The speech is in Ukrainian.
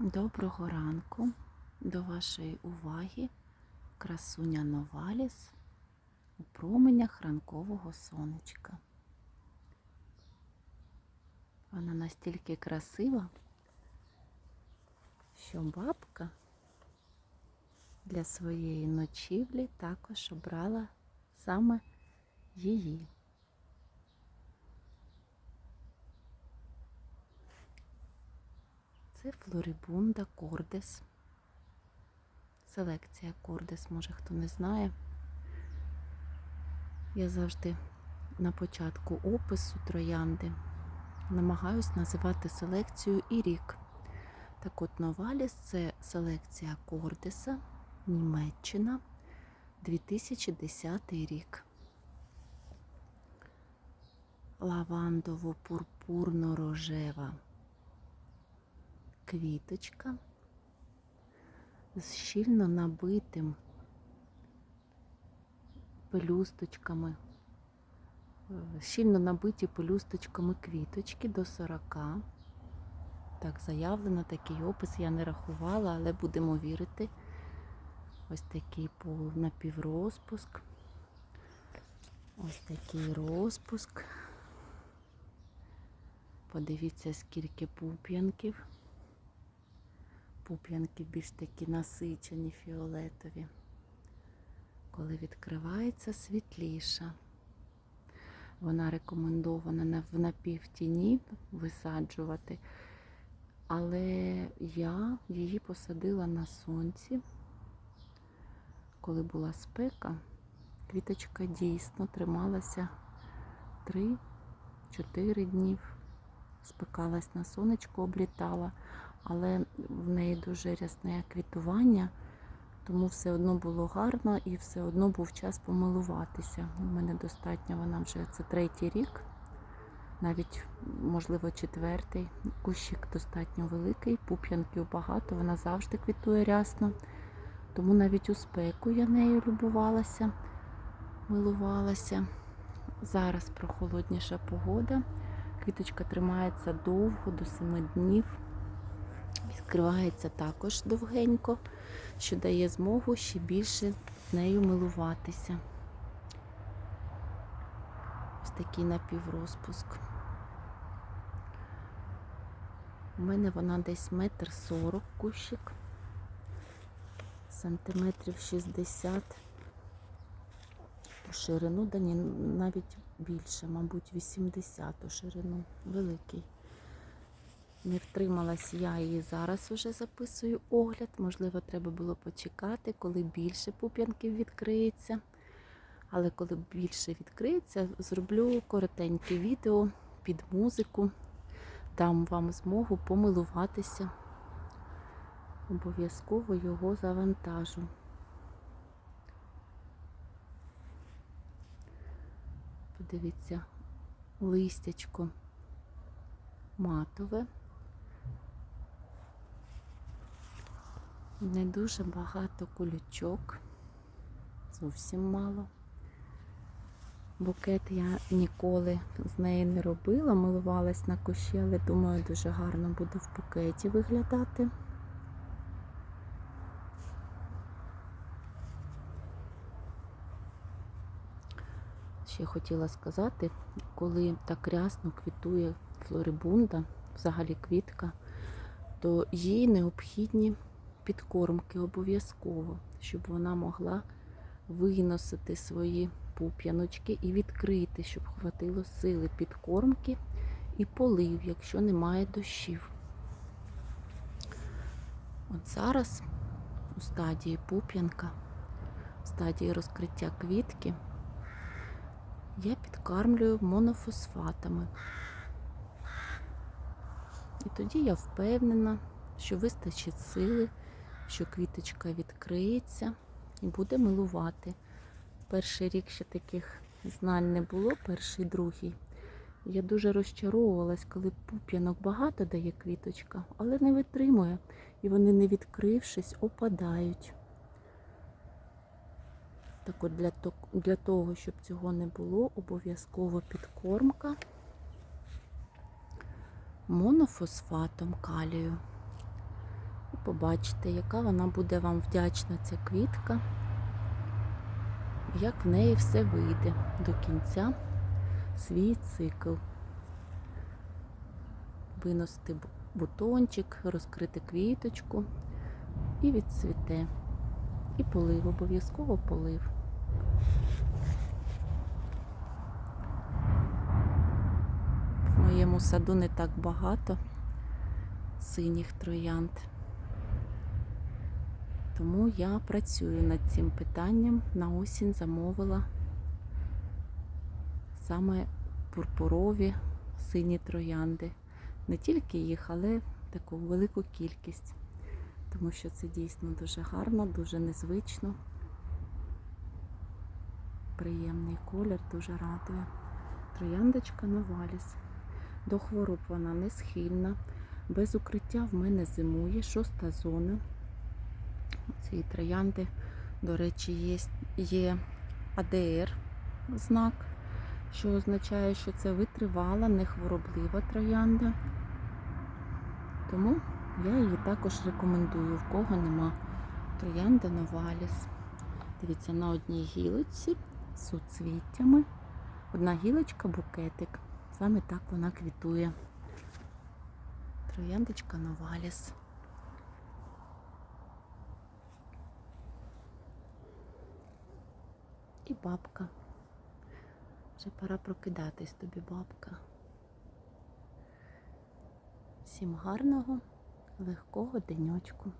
Доброго ранку. До вашої уваги красуня Новаліс у променях ранкового сонечка. Вона настільки красива, що бабка для своєї ночівлі також обрала саме її. Це Флорибунда Кордес. Селекція Кордес, може хто не знає. Я завжди на початку опису троянди намагаюсь називати селекцію і рік. Так от Новаліс це селекція Кордеса, Німеччина, 2010 рік. Лавандово-пурпурно-рожева квіточка з щільно набитим пелюсточками, е, щільно набиті пелюсточками квіточки до 40. Так, заявлено такий опис, я не рахувала, але будемо вірити. Ось такий напіврозпуск. Ось такий розпуск. Подивіться, скільки пуп'янків. Пуп'янки більш такі насичені фіолетові. Коли відкривається світліша. Вона рекомендована в напівтіні висаджувати, але я її посадила на сонці. Коли була спека, квіточка дійсно трималася 3-4 днів. Спекалась на сонечко, облітала але в неї дуже рясне квітування, тому все одно було гарно і все одно був час помилуватися. У мене достатньо, вона вже це третій рік, навіть, можливо, четвертий. Кущик достатньо великий, пуп'янків багато, вона завжди квітує рясно. Тому навіть у спеку я нею любувалася, милувалася. Зараз прохолодніша погода. Квіточка тримається довго, до 7 днів. Відкривається також довгенько, що дає змогу ще більше нею милуватися. Ось такий напіврозпуск. У мене вона десь метр сорок кущик, сантиметрів 60 у ширину, да ні, навіть більше, мабуть, 80 у ширину, великий. Не втрималась я і зараз вже записую огляд. Можливо, треба було почекати, коли більше пуп'янків відкриється. Але коли більше відкриється, зроблю коротеньке відео під музику, дам вам змогу помилуватися. Обов'язково його завантажу. Подивіться, листячко матове. Не дуже багато колючок, зовсім мало. Букет я ніколи з неї не робила, милувалась на кущі, але думаю, дуже гарно буде в букеті виглядати. Ще хотіла сказати, коли так рясно квітує флорибунда, взагалі квітка, то їй необхідні підкормки обов'язково, щоб вона могла виносити свої пуп'яночки і відкрити, щоб хватило сили підкормки і полив, якщо немає дощів. От зараз у стадії пуп'янка, в стадії розкриття квітки, я підкармлюю монофосфатами. І тоді я впевнена, що вистачить сили що квіточка відкриється і буде милувати. Перший рік ще таких знань не було, перший, другий. Я дуже розчаровувалась, коли пуп'янок багато дає квіточка, але не витримує. І вони, не відкрившись, опадають. Так от для, для того, щоб цього не було, обов'язково підкормка монофосфатом калію. Побачите, яка вона буде вам вдячна, ця квітка, як в неї все вийде до кінця свій цикл. Виносити бутончик, розкрити квіточку і відцвіте. І полив, обов'язково полив. В моєму саду не так багато синіх троянд. Тому я працюю над цим питанням. На осінь замовила саме пурпурові сині троянди. Не тільки їх, але таку велику кількість. Тому що це дійсно дуже гарно, дуже незвично. Приємний колір, дуже радує. Трояндочка Новаліс. До хвороб вона не схильна. Без укриття в мене зимує, шоста зона. Цієї троянди, до речі, є, є АДР знак, що означає, що це витривала, нехвороблива троянда. Тому я її також рекомендую, в кого нема троянди Новаліс. Дивіться, на одній гілочці з суцвіттями. Одна гілочка, букетик. Саме так вона квітує. Трояндочка Новаліс. І бабка. Вже пора прокидатись тобі, бабка. Всім гарного, легкого денечку.